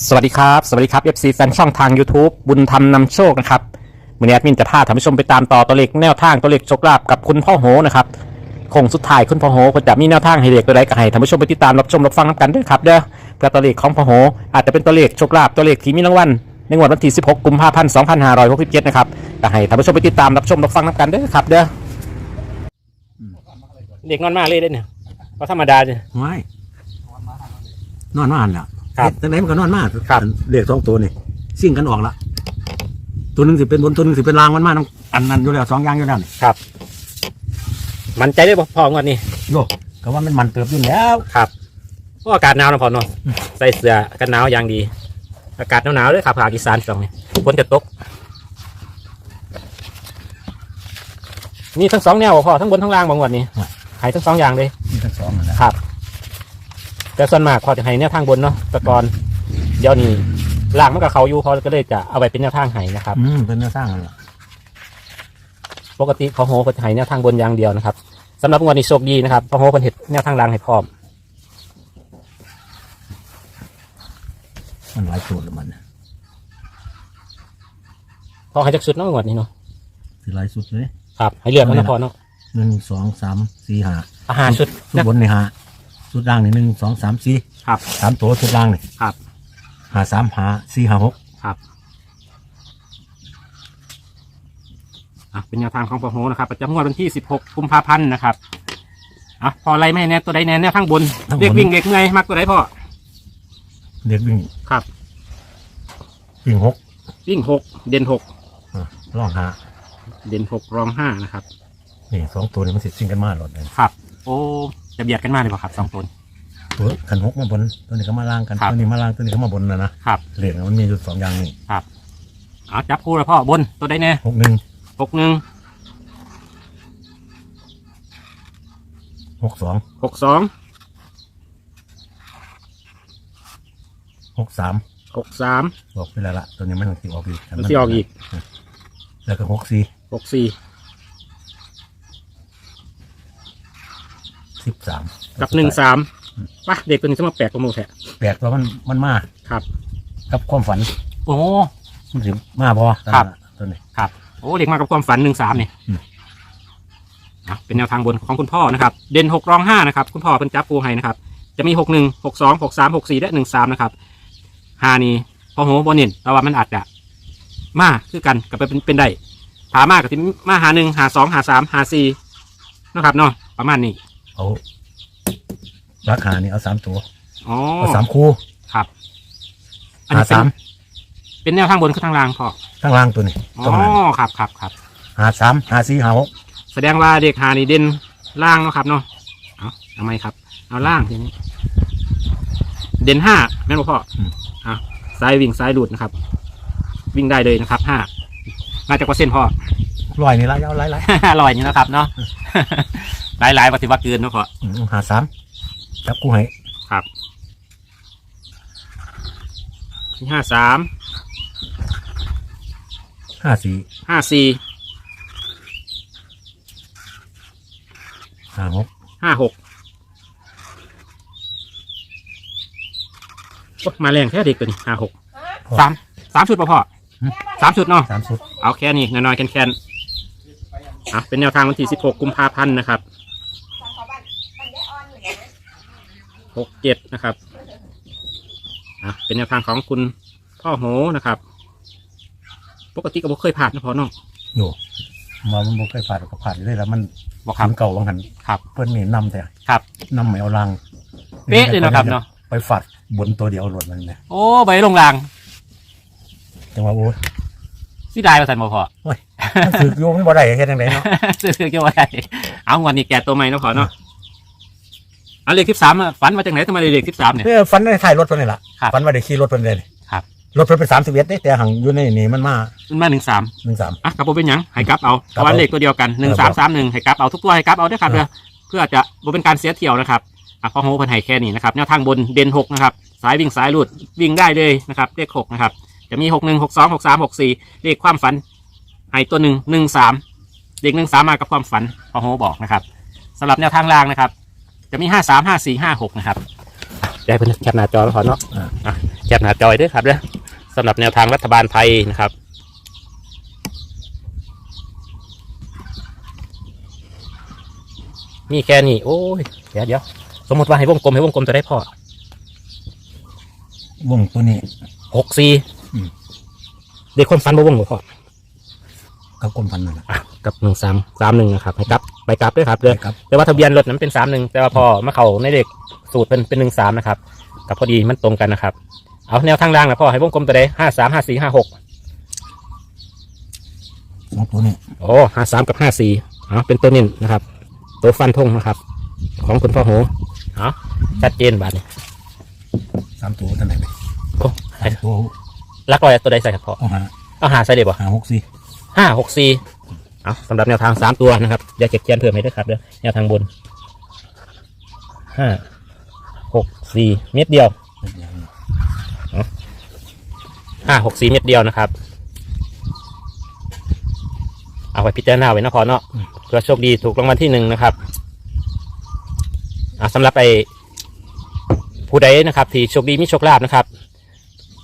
สวัสดีครับ สวัสดีครับ FC แฟนช่องทาง YouTube บุญธรรมนำโชคนะครับมือนี้แอดมินจะพาท่านผู้ชมไปตามต่อตัวเลขแนวทางตัวเลขโชคลาภกับคุณพ่อโหนะครับคงสุดท้ายคุณพ่อโหก็จะมีแนวทางให้เด็กตัวใดก็ให้ท่านผู้ชมไปติดตามรับชมรับฟังกันด้วยครับเด้อเพื่อตัวเลขของพ่อโห อาจจะเป็นตัวเลขโชคลาภตัวเลขที่มีรางวัลในงวดวันที่ 16 กุมภาพันธ์ 2567 นะครับก็ให้ท่านผู้ชมไปติดตามรับชมรับฟังกันด้วยครับเด้อเด็กนอนมากเลยเด้เนี่ยก็ธรรมดาจ้ะไม่นอนมาอันละ ครับ ตั้งไหนมันก็นอนมาครับเรียกสองตัวนี่ซิ่งกันออกละตัวหนึ่งสิเป็นบนตัวหนึ่งสิเป็นรางมันมาทั้งอันนั้นอยู่แล้วสองอย่างอยู่แล้วนี่ครับ มันใจได้บ่พองวดนี้โยกก็ว่ามันมันเติบอยู่แล้วครับเพราะอากาศหนาวนะพอเนาะใส่เสื้อกันหนาวอย่างดี อากาศหนาวๆเลยครับภาคอีสานช่วงนี้ฝนจะตกนี่ทั้งสองแนวบ่พอทั้งบนทั้งล่างบางวันนี้ให้ทั้งสองอย่างเลย มีทั้งสองนั่นแหละ แต่ส่วนมากพอจะให้แนวทางบนเนาะแต่ก่อนเดี๋ยวนี้ล่างมันกับเขาอยู่พอก็เลยจะเอาไปเป็นแนวทางให้นะครับ อืมเป็นเนื้อสร้างนั่นแหละปกติพอโหก็จะให้แนวทางบนอย่างเดียวนะครับสำหรับงวันนี้โชคดีนะครับพอโหเพิ่นเห็ดแนวทางล่างให้พร้อมมันหลายตัวแล้วมันพอให้จักสุดเนาะงวดนี้เนาะสิหลายสุดเลย ครับให้เลือกกันนะพอเนาะหนึ่งสองสามสี่ห้าอาหารชุดชุดบนนี่ห้า ชุดล่างนี่หนึ่งสองสามสี่ครับ สามตัวชุดล่างนี่ครับห้าสามห้าสี่ห้าหกครับอะเป็นแนวทางของพอโหนะครับประจำงวดวันที่ 16 กุมภาพันธ์นะครับอะพออะไรไม่แน่ตัวใดแน่แน่ข้างบนเด็กวิ่งเด็กเงยมักตัวใดพ่อเด็กวิ่งครับ วิ่งหกวิ่งหกเด่นหกอะล่องห้าเด่นหกรองห้านะครับนี่สองตัวนี่มันสิซิ่งกันมาหลดเลยครับ โอ้ จะเบียดกันมากเลยป่ะครับสองตัว ตัวขันหกมาบนตัวนี้ก็มาล่างกันครับ ตัวนี้มาล่างตัวนี้ก็มาบนนะนะครับเหรียญมันมีอยู่สองอย่างนี่ครับเอาจับคู่แล้วพ่อบนตัวใดแน่หกหนึ่งหกหนึ่งหกสองหกสองหกสามหกสามบอกไปแล้วละตัวนี้มันต้องตีออกอีกมันสิออกอีกแล้วก็หกสี่หกสี่ สิบสามกับหนึ่งสามปะเด็กตัวนี้จะมาแปลกกว่าหมูแท้แปลกตัวมันมันมาครับ กับความฝันโอ้ มันถึงมาพอครับ ตัวนี้ ครับ โอ้ เด็กมากับความฝันหนึ่งสามนี่อืม อะเป็นแนวทางบนของคุณพ่อนะครับ เด่นหกรองห้านะครับ คุณพ่อเป็นจับปูให้นะครับ จะมีหกหนึ่งหกสองหกสามหกสี่และหนึ่งสามนะครับห้านี่พอโหบนเน้นแต่ว่ามันอาจจะมาคือกันกับเป็นเป็นได้ถามมากกับที่มาหาหนึ่งหาสองหาสามหาสี่นะครับเนาะประมาณนี้ เอาราคานี่เอาสามตัวอ๋อเอาสามคู่ครับอันหานี้เป็นสามเป็นแนวทางบนคือทางล่างพ่อข้างล่างตัวนี้อ๋ตรงนั้นอครับครับครับ หาสามหาสี่หาหกแสดงว่าเด็กหานี่เด่นล่างเนาะครับเนาะเอาทำไมครับ เอาล่างทีนี้ เด่นห้าแม่นบ่พ่ออะซ้ายวิ่งซ้ายหลุดนะครับ วิ่งได้เลยนะครับห้ามาจากเปอร์เซ็นต์พ่อร้อยนี่ละยาวหลายหลายอร่อยนี่นะครับเนาะ หลายหลายๆปฏิวัติเกินเนาะพ่ออืมหาสามจับคู่ให้ครับที่ห้าสามห้าสี่ห้าสี่ห้าหกห้าหกโอ๊ยมาแรงแค่เด็กตัวนี้ห้าหกสามสามชุดป่ะพ่อสามชุดเนาะ สามสุด เอาแค่นี้น้อยๆแคนๆอะเป็นแนวทางวันที่ 16 กุมภาพันธ์นะครับ 67นะครับอะเป็นแนวทางของคุณพ่อโหนะครับ ปกติก็บ่เคยผ่านนะพ่อเน้องอยู่มามันบ่เคยผ่านก็ผ่านเลยแล้วมันบอกครับ มันเก่าบางหันครับ เพิ่นนี่นำแต่ครับ นำไม่เอาลังเป๊ะเลยนะครับเนาะ ไปฝัดบนตัวเดียวหลดมันเนี่ยโอ้ใบลงรางจังหวะโอ้ยสิได้มาสันบ่พอโอ้ยมันถือโยงไม่บ่ได้แค่จังไดเนาะซื้อเกี่ยวอะไรเอาวันนี้แกะตัวใหม่เนาะพอเนาะเอาเลข13อะฝันมาจากไหนทำไมเลข13เนี่ยเนี่ยฟันในท้ายรถเพิ่นนี่ล่ะครับฟันว่าได้ขี่รถเพิ่นเลยครับ รถเพิ่นเป็น31เด้แต่หังอยู่ในนี่มันมามันมา13 13อะกระโปรงเป็นหยังให้กลับเอาเพกลับราะเอาว่าเลขตัวเดียวกันหนึ่งสามสามหนึ่งให้กลับเอาทุกตัวให้กลับเอาด้วยครับเออเพื่อเพื่อจะบ่เป็นการเสียเที่ยวนะครับอะพอโฮเพันไห้แค่นี้นะครับแนวทางบนเด่นหกนะครับสายวิ่งสายหลุดวิ่งได้เลยนะครับเลขหกนะครับจะมีหกหนึ่งหกสองหกสามหกสี่เลขความฝันให้ตัวหนึ่งหนึ่งสามเลขหนึ่งสามมากับความฝันพอโฮบอกนะครับสำหรับแนวทางล่างนะครับ จะมีห้าสามห้าสี่ห้าหกนะครับอะแกใจเพิ่นแคปหน้าจอแล้วพอเนาะอ่าอะแคปหน้าจอยด้วยครับเด้อสำหรับแนวทางรัฐบาลไทยนะครับมีแค่นี้โอ้ยเดี๋ยวเดี๋ยวสมมติว่าให้วงกลมให้วงกลมจะได้พอวงตัวนี้ หกสี่อืม เด็กคนฟันบ่วงบ่พอกับกลมพันนั่นแหละ อะกับหนึ่งสามสามหนึ่งนะครับให้กลับ ไปกลับด้วยครับเด้อครับ แต่ว่าทะเบียนรถนั้นเป็นสามหนึ่งแต่ว่าพอมาเข้าในเลขสูตรเป็นเป็นหนึ่งสามนะครับกับพอดีมันตรงกันนะครับ เอาแนวทางล่างนะพ่อให้วงกลมตัวใดห้าสามห้าสี่ห้าหกสองตัวนี้โอ้ห้าสามกับห้าสี่เอาเป็นตัวนิ่นะครับ ตัวฟันธงนะครับ ของคุณพ่อโหเอาชัดเจนบาทนี่สามตัวเท่าไหร่ไปโอ้สามตัวลักลอยตัวใดใส่ครับพ่อเอาหาเอาหาใส่เดี๋ยวบ่หาหกสี่ห้าหกสี่ เอาสำหรับแนวทางสามตัวนะครับอย่าเก็บเขียนเพิ่มให้ด้วยครับเดี๋ยวแนวทางบนห้าหกสี่เม็ดเดียวห้าหกสี่เม็ดเดียวนะครับ เอาไว้พิจารณาไว้นะพอเนาะเพื่อโชคดีถูกรางวัลที่หนึ่งนะครับอ่าสำหรับไอ้ผู้ใดนะครับ ที่โชคดีมีโชคลาภนะครับ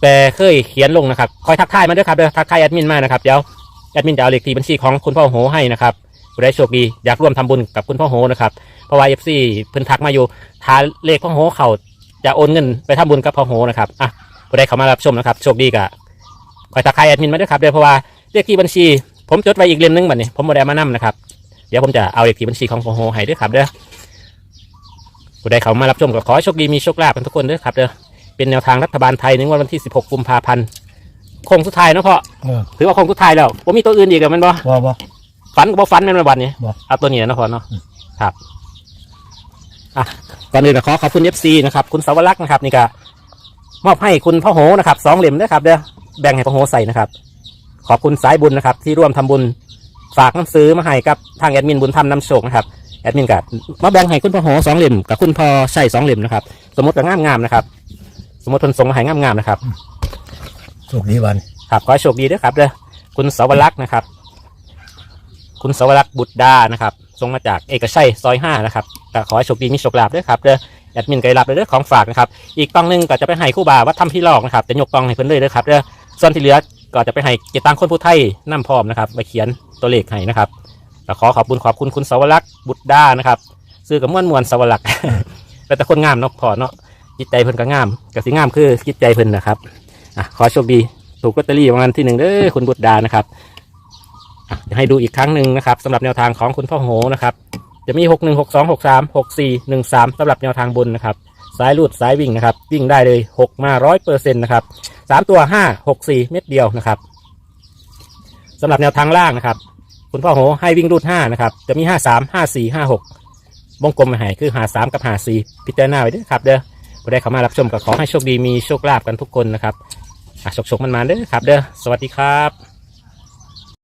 แต่เคยเขียนลงนะครับ คอยทักทายมาด้วยครับเดี๋ยวทักทายแอดมินมานะครับเดี๋ยวแอ ดมินจะเอาเลขที่บัญชีของคุณพ่อโหให้นะครับผู้ใดโชคดีอยากร่วมทำบุญกับคุณพ่อโหนะครับเพราะว่าเอฟซีเพิ่นทักมาอยู่ทาเลขพ่อโหเขาจะโอนเงินไปทำบุญกับพ่อโหนะครับอะผู้ใดเข้ามารับชมนะครับโชคดีกะคอยทักทายแอดมินมาด้วยครับเดี๋ยวเพราะว่าเลขที่บัญชี ผมจดไว้อีกเล่มหนึงบัดนี้ผมโมได้มานํนะครับเดี๋ยวผมจะเอาเลขที่บัญชีของโฟโฮให้ด้วยครับเด้อผู้ใดเข้ามารับชมก็ขอโชคดีมีโชคลาภกันทุกคนด้อครับเด้อเป็นแนวทางรัฐบาลไทยในวันที่ 16 กุมภาพันธ์ โค้งสุดท้ายเนาะพ่อเออถือว่าโค้งสุดท้ายแล้วว่ามีตัวอื่นอีกเหรอแมันบ่ว่าบ่ ฝันก็บ่ฝันแม่นบ่วันนี้บ่เอาตัวนี้นะพ่อเนาะอืม ครับอะก่อนอื่นก็ขอขอบคุณ FC นะครับ คุณสาวรักษ์นะครับ นี่ก็มอบให้คุณพ่อโหนะครับสองเหลี่ยมด้วยครับเด้อแบ่งให้พ่อโหใส่นะครับ ขอบคุณสายบุญนะครับ ที่ร่วมทำบุญฝากหนังสือมาให้กับทางแอดมินบุญธรรมนำโชคนะครับแอดมินกับมาแบ่งให้คุณพ่อโหสองเหลี่ยมกับคุณพ่อใส่สองเหลี่ยมนะครับ สมมติว่างามงามๆนะครับ สมมติทนส่งมาให้งามงามๆนะครับ โชคดีวันครับขอให้โชคดีด้วยครับเด้อคุณสวรักษ์นะครับ คุณสวรักษ์บุตรดานะครับส่งมาจากเอกชัยซอยห้านะครับก็ขอให้โชคดีมีโชคลาภด้วยครับเด้อแอดมินไกรับเลยเด้อของฝากนะครับอีกกล่องหนึงก็จะไปให้คู่บ่าววัดถ้ำพี่ลอกนะครับจะยกกล่องให้เพิ่นเลยเด้อครับเด้อส่วนที่เหลือก็จะไปให้เกตังคนผู้ไทยนํพร้อมนะครับไปเขียนตัวเลขให้นะครับก็ขอขอบคุณขอบคุณคุณสวรักษ์บุตรดานะครับซื้อกับม่วนมวนสวรักษ์ แต่แต่คนงามเนาะพอเนาะจิตใจเพิ่นก็งามก็สิงามคือจิตใจเพิ่นนะครับ อะขอโชคดีถูกลอตเตอรี่รางวัลที่หนึ่งเด้อคุณบุตรดานะครับอะเดี๋ยวให้ดูอีกครั้งหนึ่งนะครับสำหรับแนวทางของคุณพ่อโหนะครับ จะมีหกหนึ่งหกสองหกสามหกสี่หนึ่งสามสำหรับแนวทางบนนะครับสายลูดสายวิ่งนะครับ วิ่งได้เลยหกมาร้อยเปอร์เซ็นต์นะครับสามตัวห้าหกสี่เม็ดเดียวนะครับสำหรับแนวทางล่างนะครับ คุณพ่อโหให้วิ่งรูดห้านะครับ จะมีห้าสามห้าสี่ห้าหกวงกลมมาให้คือหาสามกับหาสี่พิจารณาไว้ด้วยครับเด้อผู้ใดเข้ามารับชมก็ขอให้โชคดีมีโชคลาภกันทุกคนนะครับ อะฉกๆมันมาเด้อครับ เด้อสวัสดีครับ